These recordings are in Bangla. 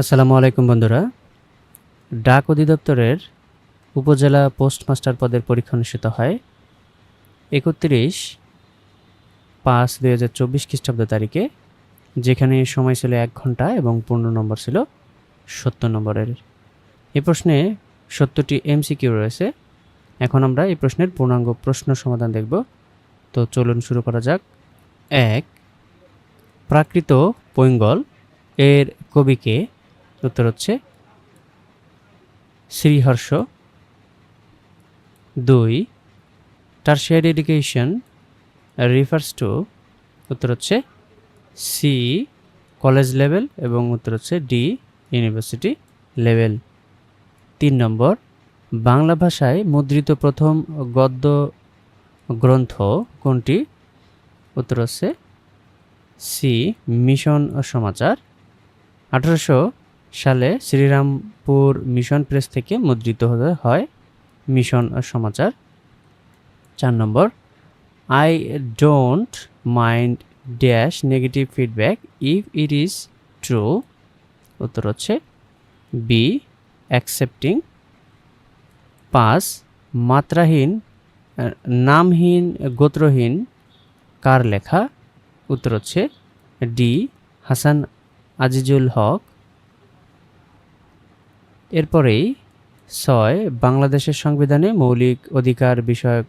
আসসালামু আলাইকুম বন্ধুরা। ডাক অধিদপ্তরের উপজেলা পোস্টমাস্টার পদের পরীক্ষা অনুষ্ঠিত হয় একত্রিশ পাঁচ দুই হাজার চব্বিশ খ্রিস্টাব্দ তারিখে, যেখানে সময় ছিল এক ঘণ্টা এবং পূর্ণ নম্বর ছিল সত্তর নম্বরের। এ প্রশ্নে সত্তরটি এমসিকিউ রয়েছে। এখন আমরা এই প্রশ্নের পূর্ণাঙ্গ প্রশ্ন সমাধান দেখব। তো চলুন শুরু করা যাক। এক, প্রাকৃত পৈঙ্গল এর কবিকে উত্তর হচ্ছে শ্রীহর্ষ। দুই টার্সিয়ারি এডুকেশন রিফার্স টু উত্তর হচ্ছে সি কলেজ লেভেল এবং উত্তর হচ্ছে ডি ইউনিভার্সিটি লেভেল তিন নম্বর, বাংলা ভাষায় মুদ্রিত প্রথম গদ্য গ্রন্থ কোনটি? উত্তর হচ্ছে সি মিশন সমাচার। আঠারোশো সালে শ্রীরামপুর মিশন প্রেস থেকে মুদ্রিত হয় মিশন সমাচার। চার নম্বর, I don't mind dash negative feedback if it is true. উত্তর হচ্ছে বি, অ্যাকসেপ্টিং। পাঁচ, মাত্রাহীন, নামহীন, গোত্রহীন। কার লেখা? উত্তর হচ্ছে ডি, হাসান আজিজুল হক। এরপরেই ছয়, বাংলাদেশের সংবিধানে মৌলিক অধিকার বিষয়ক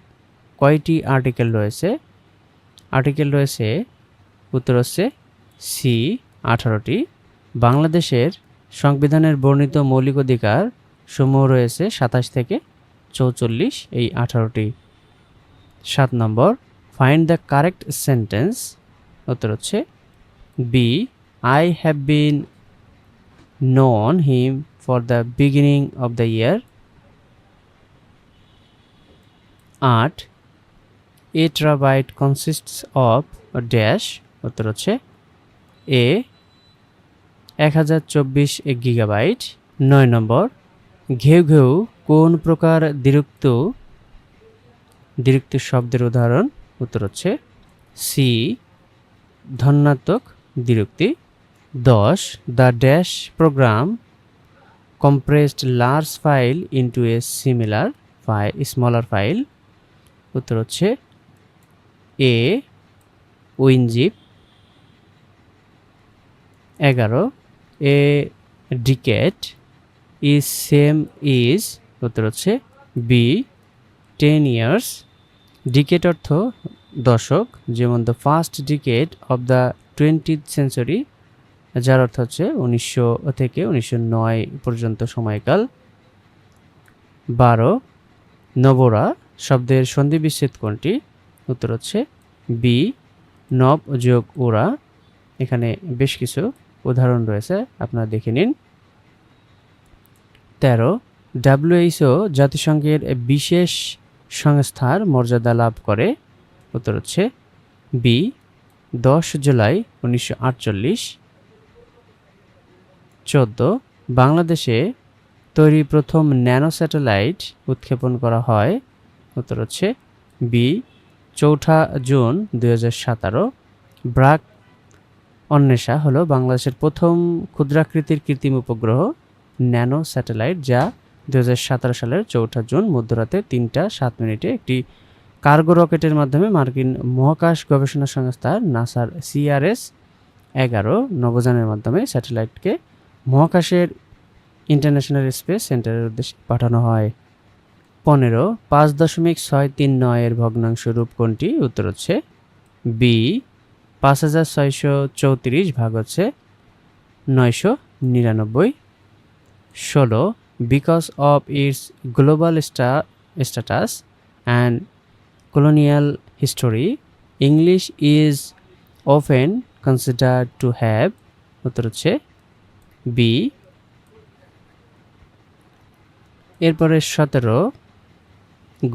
কয়টি আর্টিকেল রয়েছে? আর্টিকেল রয়েছে, উত্তর হচ্ছে সি আঠারোটি। বাংলাদেশের সংবিধানের বর্ণিত মৌলিক অধিকার সমূহ রয়েছে সাতাশ থেকে চৌচল্লিশ, এই আঠারোটি। সাত নম্বর ফাইন্ড দ্য কারেক্ট সেন্টেন্স উত্তর হচ্ছে B I have been known him for the beginning of the year. 8. A terabyte consists of, a উত্তর হচ্ছে এ এক হাজার চব্বিশ গিগাবাইট নয় নম্বর, ঘেউ ঘেউ কোন প্রকার দ্বিরুক্ত দ্বিরুক্ত শব্দের উদাহরণ, উত্তর হচ্ছে সি ধন্যাত্মক দ্বিরুক্তি দশ the dash program compressed large file into a similar file smaller file. উত্তর হচ্ছে এ উইনজিপ এগারো। A decade is same is উত্তর হচ্ছে বি টেন ইয়ার্স ডিকেট অর্থ দশক, যেমন the first decade of the twentieth century যার অর্থ হচ্ছে উনিশশো থেকে উনিশশো নয় পর্যন্ত সময়কাল। বারো, নবরা শব্দের সন্ধি বিচ্ছেদ কোনটি? উত্তর হচ্ছে বি, নব যোগ ওরা। এখানে বেশ কিছু উদাহরণ রয়েছে, আপনারা দেখে নিন। তেরো, ডাব্লিউএইচও জাতিসংঘের বিশেষ সংস্থার মর্যাদা লাভ করে। উত্তর হচ্ছে বি, দশ জুলাই উনিশশো আটচল্লিশ। চোদ্দ, বাংলাদেশে তৈরি প্রথম ন্যানো স্যাটেলাইট উৎক্ষেপণ করা হয়। উত্তর হচ্ছে বি, চৌঠা জুন দুই হাজার সতেরো। ব্রাক অন্বেষা হলো বাংলাদেশের প্রথম ক্ষুদ্রাকৃতির কৃত্রিম উপগ্রহ ন্যানো স্যাটেলাইট যা দু হাজার সতেরো সালের চৌঠা জুন মধ্যরাতে তিনটা সাত মিনিটে একটি কার্গো রকেটের মাধ্যমে মার্কিন মহাকাশ গবেষণা সংস্থা নাসার সিআরএস এগারো নবযানের মাধ্যমে স্যাটেলাইটকে মহাকাশের ইন্টারন্যাশনাল স্পেস সেন্টারের উদ্দেশ্যে পাঠানো হয়। পনেরো, পাঁচ দশমিক ছয় তিন নয়ের ভগ্নাংশ রূপ কোনটি? উত্তর হচ্ছে বি পাঁচ হাজার ছয়শো চৌত্রিশ ভাগ হচ্ছে নয়শো নিরানব্বই। ষোলো because of its global স্টা status and colonial history, english is often considered to have, উত্তর হচ্ছে বি, এরপরে সতেরো,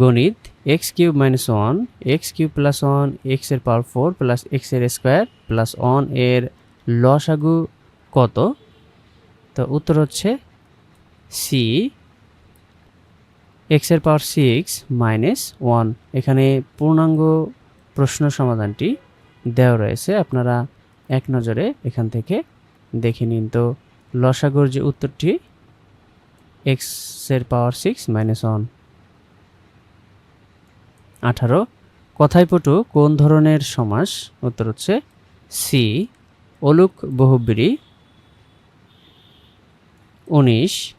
গণিত, X cube minus one, X cube plus one, এক্সের পাওয়ার ফোর প্লাস এক্সের স্কোয়ার প্লাস ওয়ানের লসাগু কত? তো উত্তর হচ্ছে সি, এক্সের পাওয়ার সিক্স মাইনাস ওয়ান। এখানে পূর্ণাঙ্গ প্রশ্ন সমাধানটি দেওয়া রয়েছে, আপনারা এক নজরে এখান থেকে দেখে নিন। তো লসাগুর যে উত্তরটি এক্সের পাওয়ার সিক্স মাইনাস ওয়ান আঠারো কথায় পটু কোন ধরনের সমাস? উত্তর হচ্ছে সি অলুক বহুব্রী। উনিশ,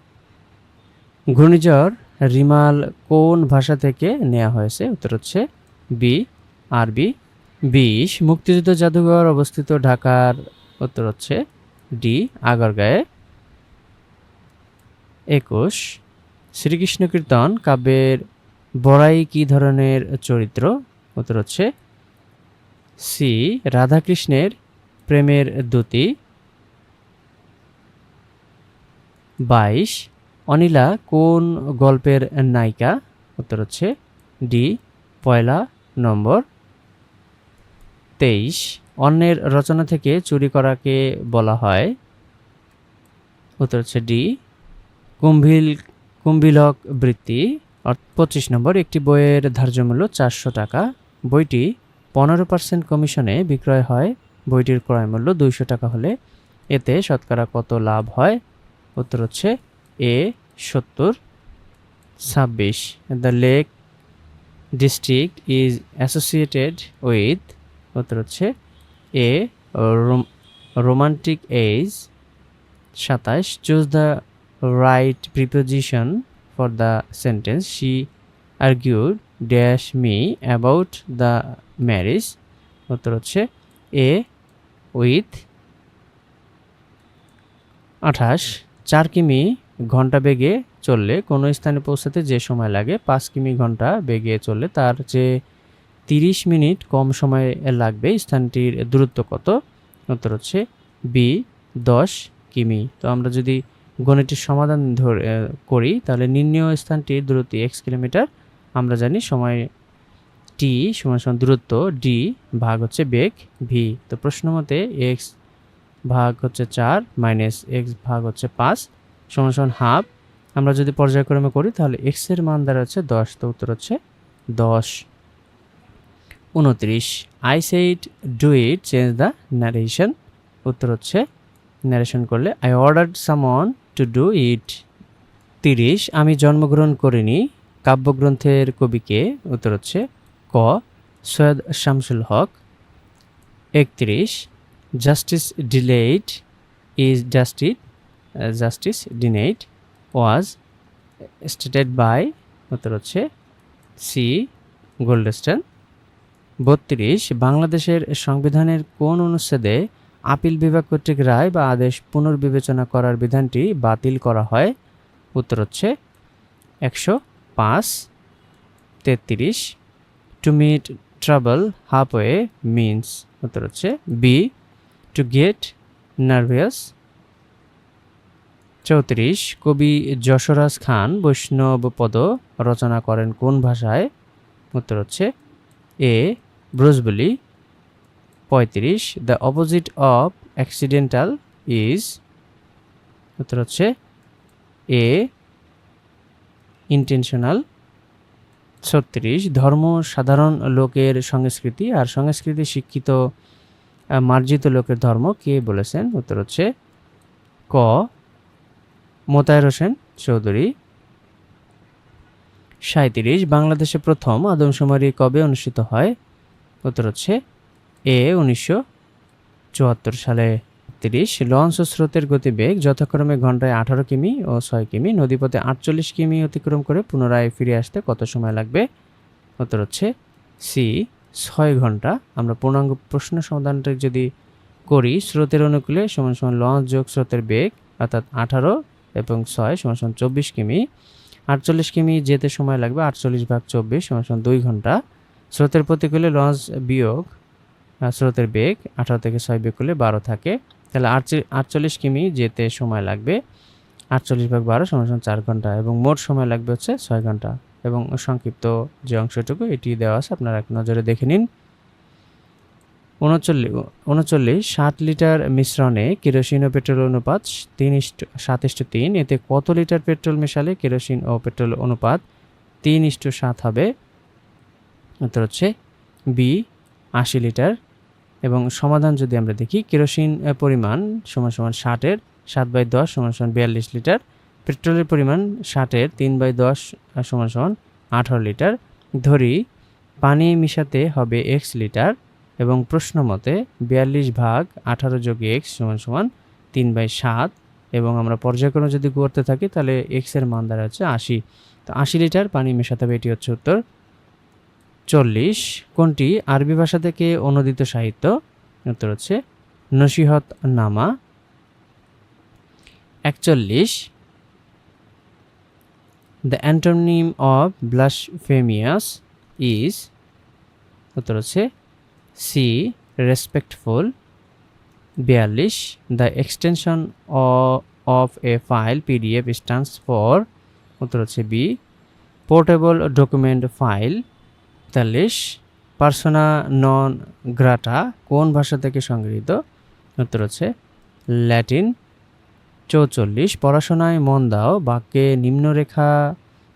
ঘূর্ণিঝড় রিমাল কোন ভাষা থেকে নেওয়া হয়েছে? উত্তর হচ্ছে বি আরবি বিশ, মুক্তিযুদ্ধ জাদুঘর অবস্থিত ঢাকার, উত্তর হচ্ছে ডি, আগারগাঁয়ে। একুশ, শ্রীকৃষ্ণ কীর্তন, কাব্যের বড়াই কী ধরনের চরিত্র? উত্তর হচ্ছে সি, রাধাকৃষ্ণের প্রেমের দ্যুতি। বাইশ, অনিলা কোন গল্পের নায়িকা? উত্তর হচ্ছে ডি, পয়লা নম্বর। তেইশ অন্যের রচনা থেকে চুরি করাকে বলা হয়। উত্তর হচ্ছে ডি। কুম্ভিল, কুম্ভিলক বৃত্তি। পঁচিশ নম্বর, একটি বইয়ের ধার্য মূল্য চারশো টাকা। বইটি পনেরো পার্সেন্ট কমিশনে বিক্রয় হয়। বইটির ক্রয় মূল্য দুইশো টাকা হলে এতে শতকরা কত লাভ হয়? উত্তর হচ্ছে এ, সত্তর। ছাব্বিশ। The lake district is associated with, উত্তর হচ্ছে এ রোমান্টিক এজ সাতাশ choose the right preposition for the sentence she argued dash me about the marriage উত্তর হচ্ছে এ উইথ আঠাশ, চার কিমি ঘণ্টা বেগে চললে কোনো স্থানে পৌঁছাতে যে সময় লাগে, পাঁচ কিমি ঘণ্টা বেগে চললে তার যে তিরিশ মিনিট কম সময়ে লাগবে, স্থানটির দূরত্ব কত? উত্তর হচ্ছে বি দশ কিমি। তো আমরা যদি গণিতের সমাধান ধরে করি, তাহলে নির্ণয় স্থানটির দূরত্ব এক্স কিলোমিটার। আমরা জানি সময় টি সমান সমান দূরত্ব ডি ভাগ হচ্ছে বেগ ভি তো প্রশ্ন মতে এক্স ভাগ হচ্ছে চার মাইনাস এক্স ভাগ হচ্ছে পাঁচ সমান সমান হাফ আমরা যদি পর্যায়ক্রমে করি, তাহলে এক্সের মান দ্বারা হচ্ছে দশ, তো উত্তর হচ্ছে দশ। উনত্রিশ। I said do it change the narration উত্তর হচ্ছে ন্যারেশন করলে I order someone to do it তিরিশ, আমি জন্মগ্রহণ করিনি। কাব্যগ্রন্থের কবিকে উত্তর হচ্ছে, ক, সৈয়দ শামসুল হক। একত্রিশ justice delayed is justice justice denied was stated by উত্তর হচ্ছে সি গোল্ডস্টন বত্রিশ, বাংলাদেশের সংবিধানের কোন অনুচ্ছেদে আপিল বিভাগ কর্তৃক রায় বা আদেশ পুনর্বিবেচনা করার বিধানটি বাতিল করা হয়? উত্তর হচ্ছে একশো পাঁচ, তেত্রিশ to meet trouble halfway means উত্তর হচ্ছে বি টু গেট নার্ভাস চৌত্রিশ, কবি যশোরাজ খান বৈষ্ণব পদ রচনা করেন কোন ভাষায়? উত্তর হচ্ছে এ ব্রুজবলি পঁয়ত্রিশ the opposite of accidental is উত্তর হচ্ছে এ ইন্টেনশনাল ছত্রিশ, ধর্ম সাধারণ লোকের সংস্কৃতি আর সংস্কৃতি শিক্ষিত মার্জিত লোকের ধর্ম কে বলেছেন? উত্তর হচ্ছে ক, মোতায়ের হোসেন চৌধুরী। সাঁত্রিশ বাংলাদেশে প্রথম আদমশুমারি কবে অনুষ্ঠিত হয়? উত্তর হচ্ছে এ উনিশশো চুয়াত্তর সালে তিরিশ। লঞ্চ ও স্রোতের গতিবেগ যথাক্রমে ঘন্টায় আঠারো কিমি ও ছয় কিমি, নদীপথে আটচল্লিশ কিমি অতিক্রম করে পুনরায় ফিরে আসতে কত সময় লাগবে? উত্তর হচ্ছে সি, ছয় ঘণ্টা। আমরা পূর্ণাঙ্গ প্রশ্ন সমাধানটা যদি করি, স্রোতের অনুকূলে সমান সমান লঞ্চ যোগ স্রোতের বেগ, অর্থাৎ আঠারো এবং ছয় সমান সমান চব্বিশ কিমি। আটচল্লিশ কিমি যেতে সময় লাগবে, আটচল্লিশ ভাগ চব্বিশ সমান সমান দুই ঘণ্টা। স্রোতের প্রতিকূলে লঞ্চ বিয়োগ স্রোতের বেগ আঠারো থেকে ছয় বিয়োগ করলে বারো থাকে। তাহলে আটচল্লিশ কিমি যেতে সময় লাগবে। আটচল্লিশ ভাগ বারো সমান চার ঘণ্টা এবং মোট সময় লাগবে হচ্ছে ছয় ঘণ্টা। এবং সংক্ষিপ্ত যে অংশটুকু এটি দেওয়া আছে, আপনারা এক নজরে দেখে নিন। উনচল্লিশ উনচল্লিশ, ষাট লিটার মিশ্রণে কেরোসিন ও পেট্রোল অনুপাত তিন ইষ্ট সাত ইষ্ট তিন, এতে কত লিটার পেট্রোল মেশালে কেরোসিন ও পেট্রোল অনুপাত তিন ইষ্ট সাত হবে? উত্তর হচ্ছে বি আশি লিটার। এবং সমাধান যদি আমরা দেখি, কেরোসিন পরিমাণ সমান সমান ষাটের সাত বাই দশ সমান সমান বিয়াল্লিশ লিটার। পেট্রোলের পরিমাণ ষাটের তিন বাই দশ সমান সমান আঠারো লিটার। ধরি, পানি মিশাতে হবে এক্স লিটার এবং প্রশ্ন মতে বিয়াল্লিশ ভাগ আঠারো যোগ এক্স সমান সমান তিন বাই সাত। এবং আমরা পর্যায়ক্রমে যদি করতে থাকি, তাহলে এক্সের মান দাঁড়া হচ্ছে আশি। তো আশি লিটার পানি মেশাতে হবে, এটি হচ্ছে উত্তর চল্লিশ, কোনটি? আরবি ভাষা থেকে অনুদিত সাহিত্য। উত্তর হচ্ছে নসিহত নামা। একচল্লিশ। The antonym of blasphemous is উত্তর হচ্ছে সি রেসপেক্টফুল বিয়াল্লিশ। The extension of a file PDF stands for উত্তর হচ্ছে বি পোর্টেবল ডকুমেন্ট ফাইল তেতাল্লিশ। পার্সোনা নন গ্রাটা কোন ভাষা থেকে সংগৃহীত? উত্তর হচ্ছে ল্যাটিন। চৌচল্লিশ, পড়াশোনায় মন দাও, বাক্যে নিম্নরেখা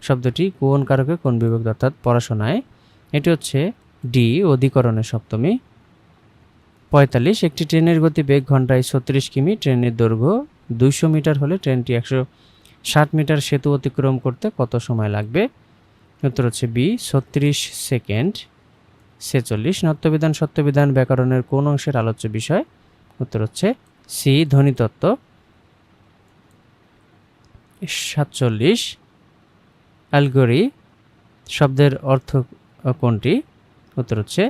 শব্দটি কোন কারকে, কোন বিভক্ত অর্থাৎ পড়াশোনায়? এটি হচ্ছে ডি অধিকরণের সপ্তমী। পঁয়তাল্লিশ, একটি ট্রেনের গতিবেগ ঘন্টায় ছত্রিশ কিমি, ট্রেনের দৈর্ঘ্য দুইশো মিটার হলে ট্রেনটি একশো ষাট মিটার সেতু অতিক্রম করতে কত সময় লাগবে? উত্তর হচ্ছে বি, ছত্রিশ সেকেন্ড, ছেচল্লিশ নত্যবিধান সত্যবিধান, ব্যাকরণের কোন অংশের আলোচ্য বিষয়? উত্তর হচ্ছে সি ধ্বনিতত্ত্ব সাতচল্লিশ, অ্যালগরি, শব্দের অর্থ কোনটি? উত্তর হচ্ছে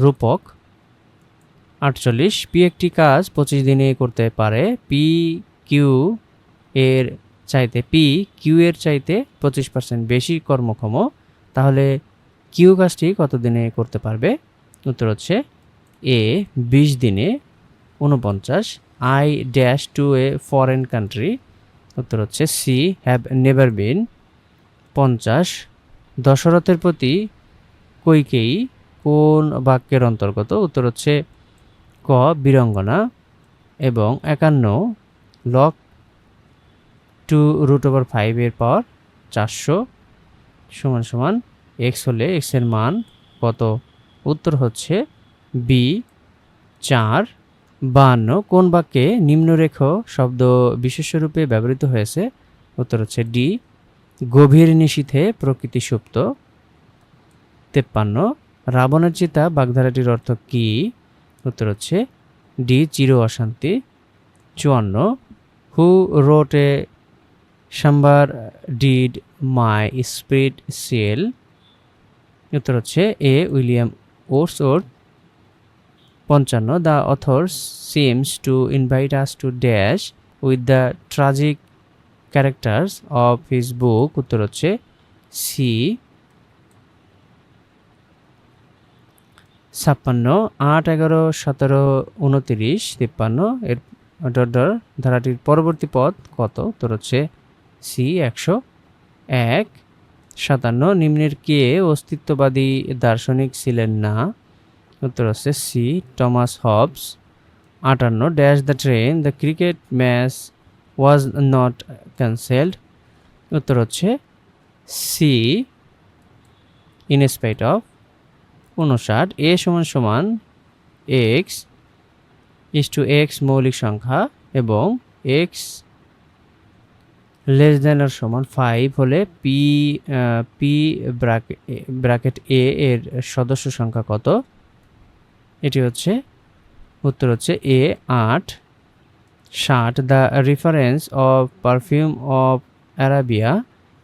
রূপক। আটচল্লিশ, পি একটি কাজ পঁচিশ দিনে করতে পারে, পি কিউ এর চাইতে, পি, কিউ এর চাইতে পঁচিশ পার্সেন্ট বেশি কর্মক্ষম, তাহলে কিউ কাজটি কত দিনে করতে পারবে? উত্তর হচ্ছে এ, বিশ দিনে উনপঞ্চাশ I dash to a foreign country, উত্তর হচ্ছে সি, হ্যাভ নেভার বিন, পঞ্চাশ, দশরথের প্রতি কৈকেয়ী কোন বাক্যের অন্তর্গত, উত্তর হচ্ছে ক, বীরঙ্গনা, এবং একান্ন, লক টু রুট ওভার ফাইভের পর চারশো সমান সমান এক্স হলে এক্সের মান কত? উত্তর হচ্ছে বি চার, বাহান্ন। কোন বাক্যে নিম্নরেখ শব্দ বিশেষ্যরূপে ব্যবহৃত হয়েছে? উত্তর হচ্ছে ডি গভীর নিশীথে প্রকৃতি সুপ্ত তেপ্পান্ন, রাবণের চিতা বাগধারাটির অর্থ কী? উত্তর হচ্ছে ডি চির অশান্তি। চুয়ান্ন who wrote somber did my speed sail উত্তর হচ্ছে এ, উইলিয়াম ওর্স ওর পঞ্চান্ন, the author seems to invite us to dash with the tragic characters of his book উত্তর হচ্ছে সি ছাপ্পান্ন, আট, এগারো, সতেরো, উনতিরিশ, তিপ্পান্ন, এর ডর ধারাটির পরবর্তী পদ কত? উত্তর হচ্ছে সি একশো এক। সাতান্ন, নিম্নের কে অস্তিত্ববাদী দার্শনিক ছিলেন না? উত্তর হচ্ছে সি, টমাস হবস। আটান্ন, dash the train, the cricket match was not cancelled. উত্তর হচ্ছে সি, ইন স্পাইট অফ উনষাট, এ সমান সমান এক্স, ইস টু এক্স মৌলিক সংখ্যা এবং এক্স লেস দেন আর সমান ফাইভ হলে পি পি ব্র্যাকেট এ এর সদস্য সংখ্যা কত? এটি হচ্ছে, উত্তর হচ্ছে এ আট ষাট। The reference of perfume of Arabia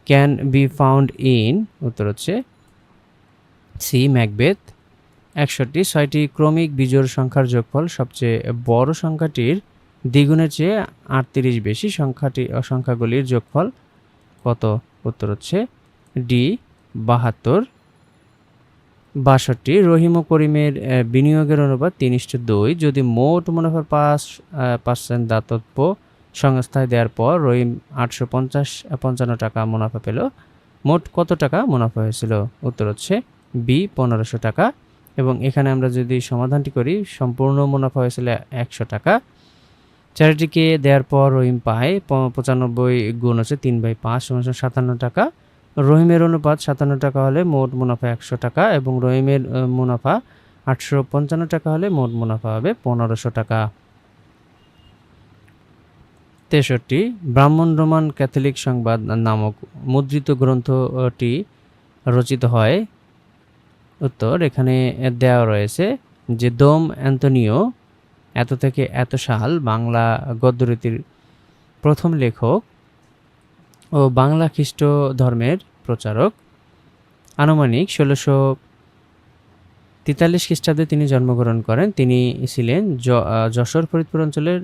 can be found in উত্তর হচ্ছে সি ম্যাকবেথ একষট্টি, ছয়টি ক্রমিক বিজোড় সংখ্যার যোগফল সবচেয়ে বড় সংখ্যাটির দ্বিগুণের চেয়ে আটত্রিশ বেশি সংখ্যাটি সংখ্যাগুলির যোগফল কত? উত্তর হচ্ছে ডি বাহাত্তর, বাষট্টি। রহিম ও করিমের বিনিয়োগের অনুপাত তিন দুই। যদি মোট মুনাফার পাঁচ পার্সেন্ট দাতব্য সংস্থায় দেওয়ার পর রহিম আটশো পঞ্চাশ পঞ্চান্ন টাকা মুনাফা পেল। মোট কত টাকা মুনাফা হয়েছিল? উত্তর হচ্ছে বি পনেরোশো টাকা। এবং এখানে আমরা যদি সমাধানটি করি, সম্পূর্ণ মুনাফা হয়েছিল একশো টাকা। চ্যারিটিকে দেওয়ার পর রহিম পায় পঁচানব্বই গুণ হচ্ছে তিন বাই পাঁচ, সমান সাতান্ন টাকা। রহিমের অনুপাত সাতান্ন টাকা হলে মোট মুনাফা একশো টাকা এবং রহিমের মুনাফা আটশো পঞ্চান্ন টাকা হলে মোট মুনাফা হবে পনেরোশো টাকা। তেষট্টি, ব্রাহ্মণ রোমান ক্যাথলিক সংবাদ নামক মুদ্রিত গ্রন্থটি রচিত হয়। উত্তর এখানে দেওয়া রয়েছে যে দোম অ্যান্তনিও এত থেকে এত সাল বাংলা গদ্যরীতির প্রথম লেখক ও বাংলা খ্রিস্ট ধর্মের প্রচারক। আনুমানিক ষোলোশো তেতাল্লিশ খ্রিস্টাব্দে তিনি জন্মগ্রহণ করেন। তিনি ছিলেন যশোর ফরিদপুর অঞ্চলের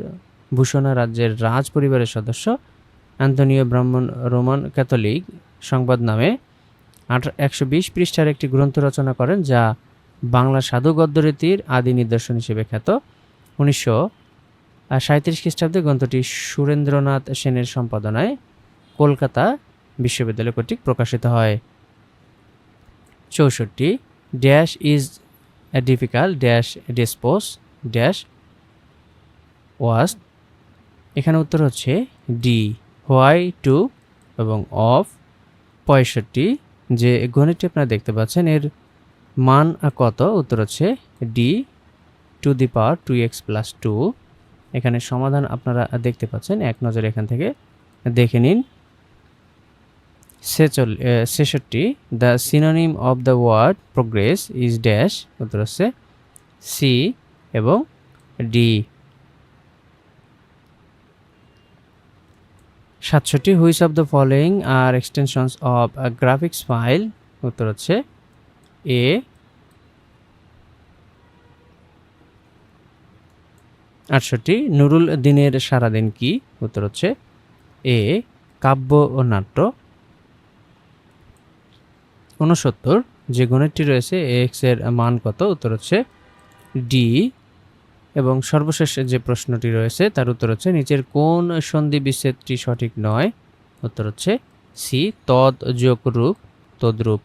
ভূষণা রাজ্যের রাজ পরিবারের সদস্য। অ্যান্তনিও ব্রাহ্মণ রোমান ক্যাথলিক সংবাদ নামে আট, একশো বিশ পৃষ্ঠার একটি গ্রন্থ রচনা করেন, যা বাংলা সাধু গদ্যরীতির আদি নিদর্শন হিসেবে খ্যাত। উনিশশো সাঁত্রিশ খ্রিস্টাব্দে গ্রন্থটি সুরেন্দ্রনাথ সেনের সম্পাদনায় কলকাতা বিশ্ববিদ্যালয় কর্তৃক প্রকাশিত হয়। চৌষট্টি, dash is difficult, dash dispose, dash was এখানে উত্তর হচ্ছে ডি, হোয়াই টু এবং অফ। পঁয়ষট্টি, যে গণিতটি আপনারা দেখতে পাচ্ছেন এর মান কত? উত্তর হচ্ছে D. Two the power two X plus two এখানে সমাধান আপনারা দেখতে পাচ্ছেন, এক নজরে এখান থেকে দেখে নিন। ছেচল ছেষট্টি the synonym of the word progress is dash উত্তর হচ্ছে সি এবং ডি সাতষট্টি which of the following are extensions of graphics file উত্তর হচ্ছে এ আটষট্টি, নুরুল দিনের সারাদিন কি? উত্তর হচ্ছে এ, কাব্য ও নাট্য। উনসত্তর যে গণিতটি রয়েছে এক্সের মান কত? উত্তর হচ্ছে ডি। এবং সর্বশেষ যে প্রশ্নটি রয়েছে, তার উত্তর হচ্ছে নিচের কোন সন্ধি বিচ্ছেদটি সঠিক নয়? উত্তর হচ্ছে সি, তদ যোগ রূপ তদ্রূপ।